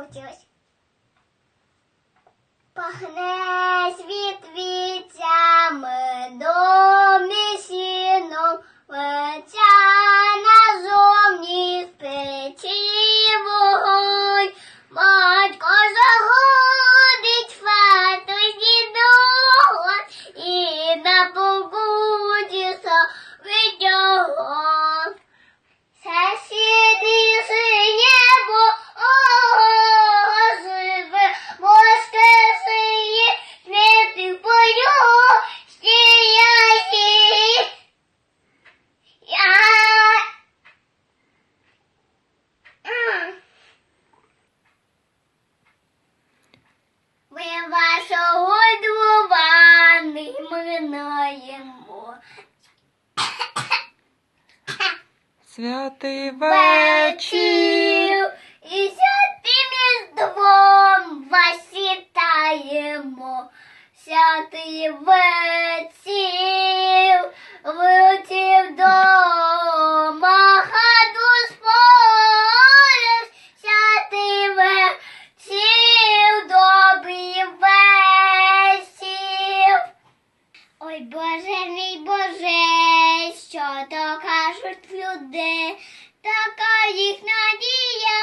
захотілось. Пахне Святий вечір. І святим різдвом вас вітаємо. Святий вечір, що то кажуть люди, така їх надія,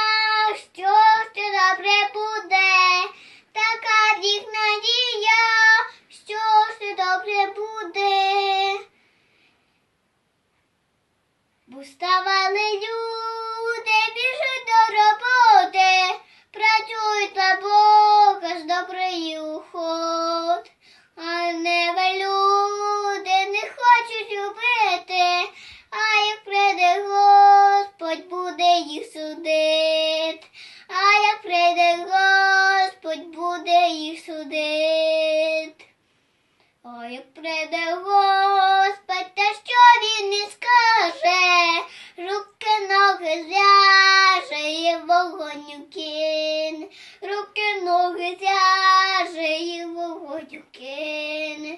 що все добре буде, така їх надія, що все добре буде. Бо ставали люди, біжуть до роботи, працюють на Бога з добрий прийде Господь, та що він не скаже, руки ноги зв'яже і вогонь кине, руки ноги зв'яже і вогонь кине,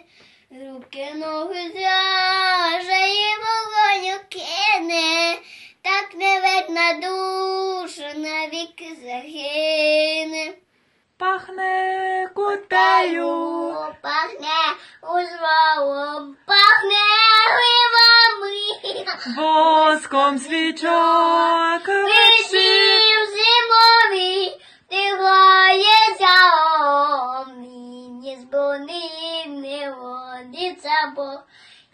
руки ноги зв'яже і вогонь кине, так не видна душа навіки загине. Пахне кутею. Пахне узвалом, пахне гривами. Воском свічок. Висів зимовий, ти граєшся оміні, збунив не водиться, бо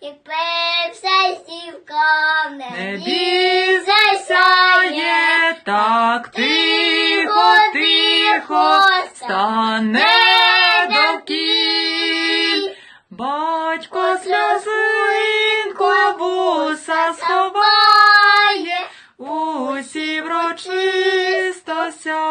як певся стівка в Не небі засяє, так тихо, тихо стане. Батько сльозинку буса сховає, усі врочисто сяє.